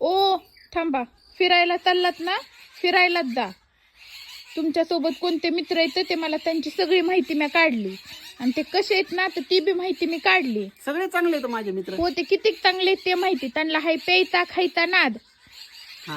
ओ थांबा. फिरायला चाललात ना? फिरायलाच जा. तुमच्यासोबत कोणते मित्र आहेत ते मला त्यांची सगळी माहिती मी काढली. आणि ते कसे आहेत ना तर ती बी माहिती मी काढली. सगळे चांगले आहेत माझे मित्र. हो ते किती चांगले आहेत ते माहिती. त्यांना हाय प्यायचा खायचा नाद. हा.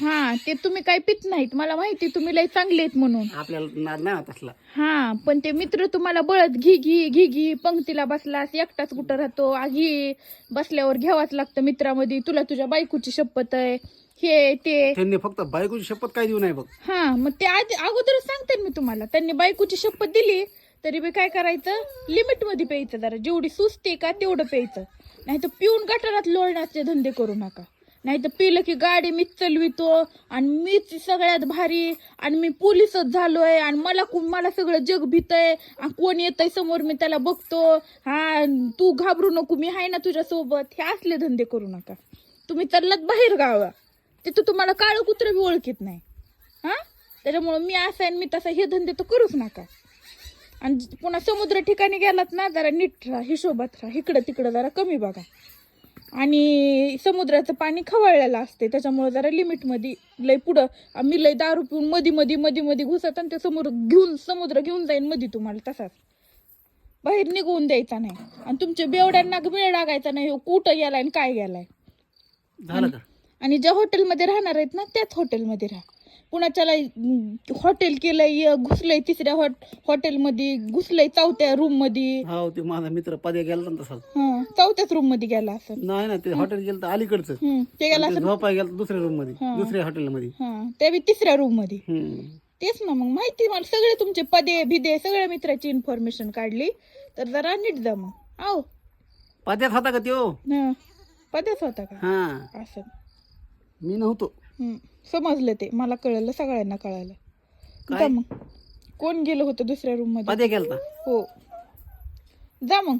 हा ते तुम्ही काय पित नाहीत. मला माहिती तुम्ही लय चांगले आहेत म्हणून. आपल्याला नाद नाही होत असला. हा पण ते मित्र तुम्हाला बळत घी घी घी घी पंक्तीला बसलास एकटाच कुठं राहतो आ, घी बसल्यावर घ्यावाच लागतं मित्रामध्ये. तुला तुझ्या बायकोची शपथ आहे. हे ते. त्यांनी फक्त बायकोची शपथ काय देऊ नाही बघ. हा मग ते आधी अगोदरच सांगते मी तुम्हाला. त्यांनी बायकोची शपथ दिली तरी बी काय करायचं? लिमिटमध्ये प्यायचं जरा. जेवढी सुस्ती का तेवढं प्यायचं. नाही तर पिऊन गटारात लोळण्याचे धंदे करू नका. नाही तर पिलं की गाडी मीच चालवितो आणि मीच सगळ्यात भारी आणि मी पोलीसच झालोय आणि मला कु- मला सगळं जग आहे आणि कोण येतंय समोर मी त्याला बघतो. हा तू घाबरू नको मी आहे ना तुझ्यासोबत. हे असले धंदे करू नका. तुम्ही चाललात बाहेर गावा. तिथं तुम्हाला काळं कुत्रं बी ओळखीत नाही. हा? त्याच्यामुळं मी असं आहे आणि मी तसं हे धंदे तर करूच नका. आणि पुन्हा समुद्र ठिकाणी गेलात ना जरा नीट राहा हिशोबात राहा. इकडं तिकडं जरा कमी बघा. आणि समुद्राचं पाणी खवळलेलं असते त्याच्यामुळे जरा लिमिटमध्ये लय पुढं आम्ही लय दारू पिऊन मधी मधी मधी मधी घुसत आणि ते समोर घेऊन समुद्र घेऊन जाईन मधी तुम्हाला तसाच. बाहेर निघून द्यायचा नाही. आणि तुमच्या बेवड्यांना वेळ लागायचा नाही हो कुठं गेलाय आणि काय गेलाय. आणि ज्या हॉटेलमध्ये राहणार आहेत ना त्याच हॉटेलमध्ये राहा. कुणाच्याला हॉटेल केलंय घुसलंय तिसऱ्या हॉट हॉटेलमध्ये घुसलंय चौथ्या रूममध्ये हो ते माझा मित्र पदे गेला ना तसाच. हं, चौथ्याच रूममध्ये गेला असं नाही ना ते हॉटेल गेलं तर अलीकडचं. हं, ते गेला ते झोपाय गेलं दुसऱ्या रूममध्ये. दुसऱ्या हॉटेलमध्ये. हा ते बी तिसऱ्या रूममध्ये हम्म. तेच ना मग माहिती मला सगळे तुमचे पदे भिदे सगळ्या मित्राची इन्फॉर्मेशन काढली. तर जरा नीट जा मग. आओ पद्यात होता का त्यो? हं, पदेच होता का? हा. असं. मी नव्हतो. समजलं ते. मला कळलं सगळ्यांना कळालं? जा मग. कोण गेलं होतं दुसऱ्या रूममध्ये? पद्या गेलता? हो. जा मग.